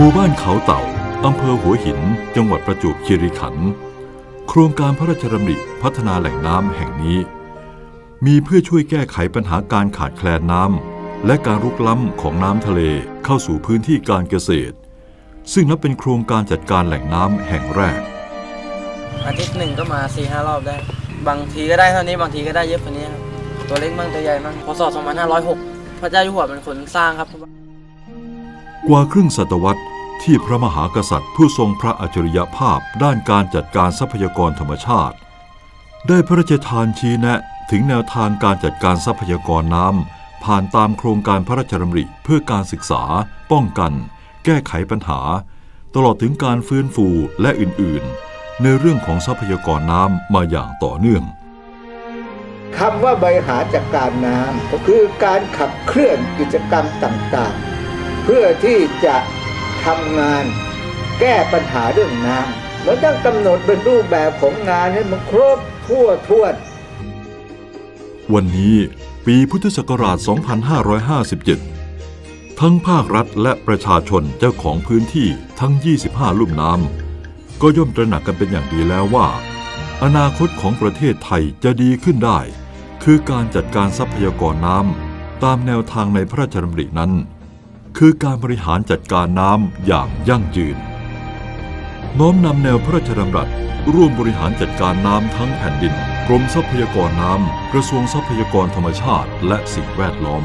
หมู่บ้านเขาเต่า อำเภอหัวหิน จังหวัดประจวบคีรีขันธ์ โครงการพระราชดำริพัฒนาแหล่งน้ำแห่งนี้ มีเพื่อช่วยแก้ไขปัญหาการขาดแคลนน้ำและการรุกล้ำของน้ำทะเลเข้าสู่พื้นที่การเกษตร ซึ่งนับเป็นโครงการจัดการแหล่งน้ำแห่งแรก อาทิตย์หนึ่งก็มาสี่ห้ารอบได้ บางทีก็ได้เท่านี้บางทีก็ได้เยอะกว่านี้ครับตัวเล็กมั่งตัวใหญ่มั่งพศ2506 พระเจ้าอยู่หัวเป็นคนสร้างครับ กว่าครึ่งศตวรรษที่พระมหากษัตริย์ผู้ทรงพระอัจฉริยภาพด้านการจัดการทรัพยากรธรรมชาติ ได้พระราชทานชี้แนะถึงแนวทางการจัดการทรัพยากรน้ำผ่านตามโครงการพระราชดำริเพื่อการศึกษา ป้องกัน แก้ไขปัญหา ตลอดถึงการฟื้นฟูและอื่นๆ ในเรื่องของทรัพยากรน้ำมาอย่างต่อเนื่องคำว่าบริหารจัดการน้ำก็คือการขับเคลื่อนกิจกรรมต่างๆ เพื่อที่จะทำงานแก้ปัญหาเรื่องน้ำแล้วต้องกำหนดเป็นรูปแบบของงานให้มันครบทั่วท้วน วันนี้ปีพุทธศักราช 2557 ทั้งภาครัฐและประชาชนเจ้าของพื้นที่ทั้ง 25 ลุ่มน้ำก็ย่อมตระหนักกันเป็นอย่างดีแล้วว่า อนาคตของประเทศไทยจะดีขึ้นได้ คือการจัดการทรัพยากรน้ำตามแนวทางในพระราชดำรินั้น คือการบริหารจัดการน้ำอย่างยั่งยืน น้อมนำแนวพระราชดำรัส ร่วมบริหารจัดการน้ำทั้งแผ่นดิน กรมทรัพยากรน้ำ กระทรวงทรัพยากรธรรมชาติ และสิ่งแวดล้อม